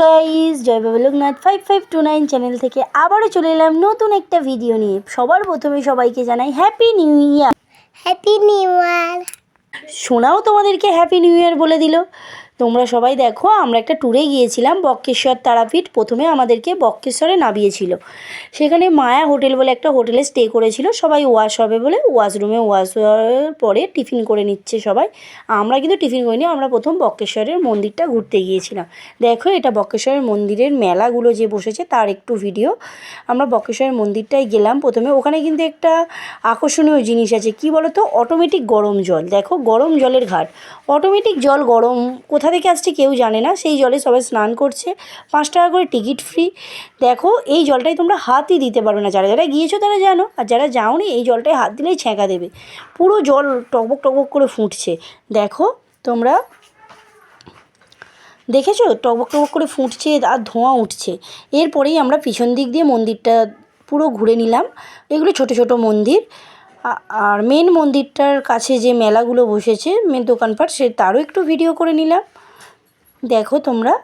Guys জয় Baba Loknath five five two nine channel থেকে আবারও চলে এলাম নতুন একটা ভিডিও নিয়ে। সবার প্রথমে সবাইকে জানাই happy new year happy new year শোনাও তোমাদেরকে হ্যাপি নিউ ইয়ার বলে দিল। তোমরা সবাই দেখো, আমরা একটা ট্যুরে গিয়েছিলাম বক্রেশ্বর তারাপীঠ। প্রথমে আমাদেরকে বক্রেশ্বরে নামিয়েছিল। সেখানে মায়া হোটেল বলে একটা হোটেলে স্টে করেছিল। সবাই ওয়াশ হবে বলে ওয়াশরুমে ওয়াশ হওয়ার পরে টিফিন করে নিচ্ছে সবাই। আমরা কিন্তু টিফিন করিনি, আমরা প্রথম বক্রেশ্বরের মন্দিরটা ঘুরতে গিয়েছিলাম। দেখো, এটা বক্রেশ্বরের মন্দিরের মেলাগুলো যে বসেছে, তার একটু ভিডিও আমরা বক্রেশ্বরের মন্দিরটায় গেলাম প্রথমে। ওখানে কিন্তু একটা আকর্ষণীয় জিনিস আছে। কি বলো তো অটোমেটিক গরম জল। দেখো, গরম জলের ঘাট। অটোমেটিক জল গরম কোথা থেকে আসছে কেউ জানে না। সেই জলে সবাই স্নান করছে। পাঁচ টাকা করে টিকিট ফ্রি দেখো, এই জলটাই তোমরা হাতই দিতে পারবে না। যারা যারা গিয়েছো তারা জানো, আর যারা যাওনি, এই জলটায় হাত দিলেই ছ্যাঁকা দেবে। পুরো জল টকবক টকবক করে ফুটছে। দেখো, তোমরা দেখেছ? টকবক টকবক করে ফুটছে, আর ধোঁয়া উঠছে। এরপরেই আমরা পিছন দিক দিয়ে মন্দিরটা পুরো ঘুরে নিলাম। এগুলো ছোট ছোট মন্দির। আর মেন মন্দিরটার কাছে যে মেলাগুলো বসেছে মেন দোকানপাট, সে তারও একটু ভিডিও করে নিলাম। দেখো তোমরা,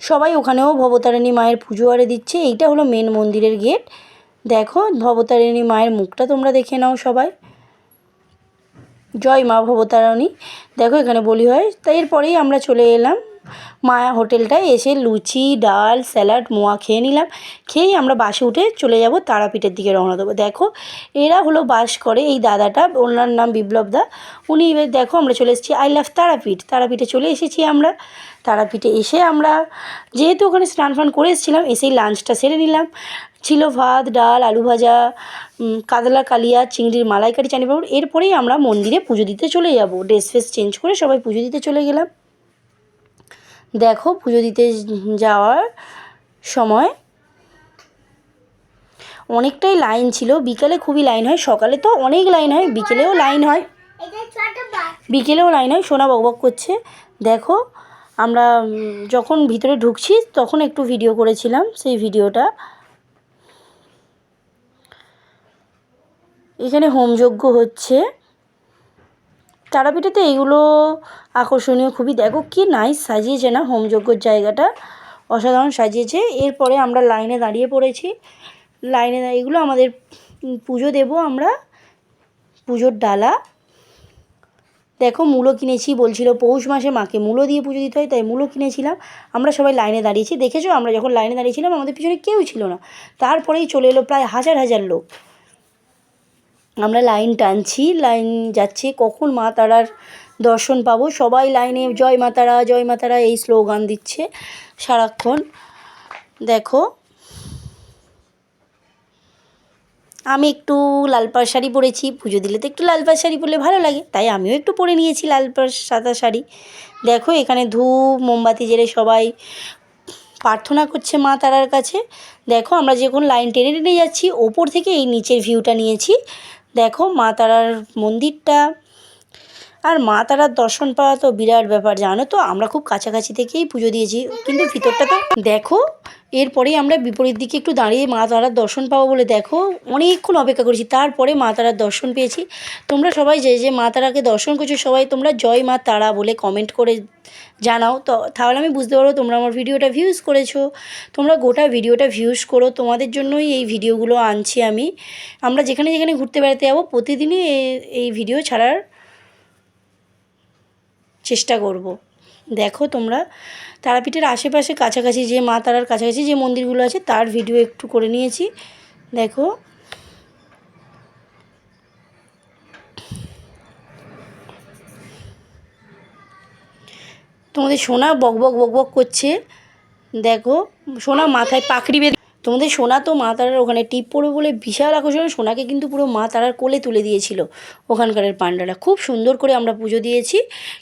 সবাই ওখানেও ভবতারিণী মায়ের পুজো আরে দিচ্ছে, এইটা হলো মেন মন্দিরের গেট দেখো ভবতারিণী মায়ের মুখটা তোমরা দেখে নাও সবাই। জয় মা ভবতারিণী। দেখো এখানে বলি হয়, তাই এরপরেই আমরা চলে এলাম। মায়া হোটেলটায় এসে লুচি, ডাল, স্যালাড, মোয়া খেয়ে নিলাম। খেয়েই আমরা বাসে উঠে চলে যাব তারাপীঠের দিকে রওনা দেবো। দেখো, এরা হলো বাস করে এই দাদাটা, ওনার নাম বিপ্লব দা। উনি এবার দেখো আমরা চলে এসেছি আই লাভ তারাপীঠ। তারাপীঠে চলে এসেছি আমরা। তারাপীঠে এসে আমরা যেহেতু ওখানে স্নান ফান করে এসেছিলাম, এসেই লাঞ্চটা সেরে নিলাম। ছিল ভাত, ডাল, আলু ভাজা কাতলা, কালিয়া, চিংড়ির মালাইকারি চানি পাউডার এরপরেই আমরা মন্দিরে পুজো দিতে চলে যাব। ড্রেস ফ্রেস চেঞ্জ করে সবাই পুজো দিতে চলে গেলাম। দেখো পুজো দিতে যাওয়ার সময় অনেকটাই লাইন ছিল। বিকালে খুবই লাইন হয়, সকালে তো অনেক লাইন হয়, বিকেলেও লাইন হয়। বিকেলেও লাইন হয়, সোনা বকবক করছে। দেখো, আমরা যখন ভিতরে ঢুকছি, তখন একটু ভিডিও করেছিলাম সেই ভিডিওটা এখানে হোমযজ্ঞ হচ্ছে। তারাপীঠেতে এইগুলো আকর্ষণীয় খুবই। দেখো কি নাইস সাজিয়েছে না হোমযজ্ঞর জায়গাটা? অসাধারণ সাজিয়েছে। এরপরে আমরা লাইনে দাঁড়িয়ে পড়েছি। লাইনে এগুলো আমাদের পুজো দেব আমরা। পুজোর ডালা। দেখো মূলো কিনেছি বলছিল পৌষ মাসে মাকে মূলো দিয়ে পুজো দিতে হয়, তাই মূলো কিনেছিলাম। আমরা সবাই লাইনে দাঁড়িয়েছি। দেখেছ? আমরা যখন লাইনে দাঁড়িয়েছিলাম, আমাদের পিছনে কেউ ছিল না। তারপরেই চলে এলো প্রায় হাজার হাজার লোক। আমরা লাইন টানছি, লাইন যাচ্ছে, কখন মা তারার দর্শন পাবো? সবাই লাইনে, জয় মা তারা, জয় মা তারা এই স্লোগান দিচ্ছে সারাক্ষণ। দেখো, আমি একটু লাল পাড় শাড়ি পরেছি, পুজো দিলে তো একটু লাল পাড় শাড়ি পরলে ভালো লাগে, তাই আমিও একটু পরে নিয়েছি লাল পাড় সাদা শাড়ি। দেখো, এখানে ধূপ, মোমবাতি জেলে সবাই প্রার্থনা করছে মা তারার কাছে। দেখো, আমরা যখন লাইন টেনে টেনে যাচ্ছি, ওপর থেকে এই নিচের ভিউটা নিয়েছি। দেখো মা তারার মন্দিরটা আর মা তারার দর্শন পাওয়া তো বিরাট ব্যাপার, জানো তো? আমরা খুব কাছাকাছি থেকেই পুজো দিয়েছি। কিন্তু ভিতরটা তো দেখো, এরপরেই আমরা বিপরীত দিকে একটু দাঁড়িয়ে মা তারার দর্শন পাবো বলে দেখো, অনেকক্ষণ অপেক্ষা করেছি। তারপরে মা তারার দর্শন পেয়েছি। তোমরা সবাই যে যে মা তারাকে দর্শন করছ, সবাই তোমরা জয় মা তারা বলে কমেন্ট করে জানাও। তো তাহলে আমি বুঝতে পারব তোমরা আমার ভিডিওটা ভিউজ করেছ। তোমরা গোটা ভিডিওটা ভিউজ করো। তোমাদের জন্যই এই ভিডিওগুলো আনছি আমি। আমরা যেখানে যেখানে ঘুরতে বেড়াতে যাব, প্রতিদিনই এই ভিডিও ছাড়ার চেষ্টা করব। দেখো তোমরা, তারাপীঠের আশেপাশে কাছাকাছি যে মা তারার কাছাকাছি যে মন্দিরগুলো আছে, তার ভিডিও একটু করে নিয়েছি। দেখো। তোমাদের সোনা বকবক বকবক করছে। দেখো, সোনা মাথায় পাখড়ি বেঁধে তোমাদের সোনা তো মা তারার ওখানে টিপ পড়বে বলে বিশাল আকর্ষণ। সোনাকে কিন্তু পুরো মা তারার কোলে তুলে দিয়েছিল ওখানকারের পান্ডারা খুব সুন্দর করে আমরা পুজো দিয়েছি।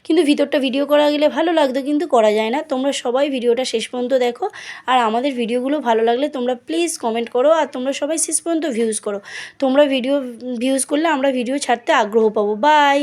কিন্তু ভিতরটা ভিডিও করা গেলে ভালো লাগতো, কিন্তু করা যায় না। তোমরা সবাই ভিডিওটা শেষ পর্যন্ত দেখো। আর আমাদের ভিডিওগুলো ভালো লাগলে তোমরা প্লিজ কমেন্ট করো আর তোমরা সবাই শেষ পর্যন্ত ভিউজ করো। তোমরা ভিডিও ভিউজ করলে আমরা ভিডিও ছাড়তে আগ্রহ পাবো। বাই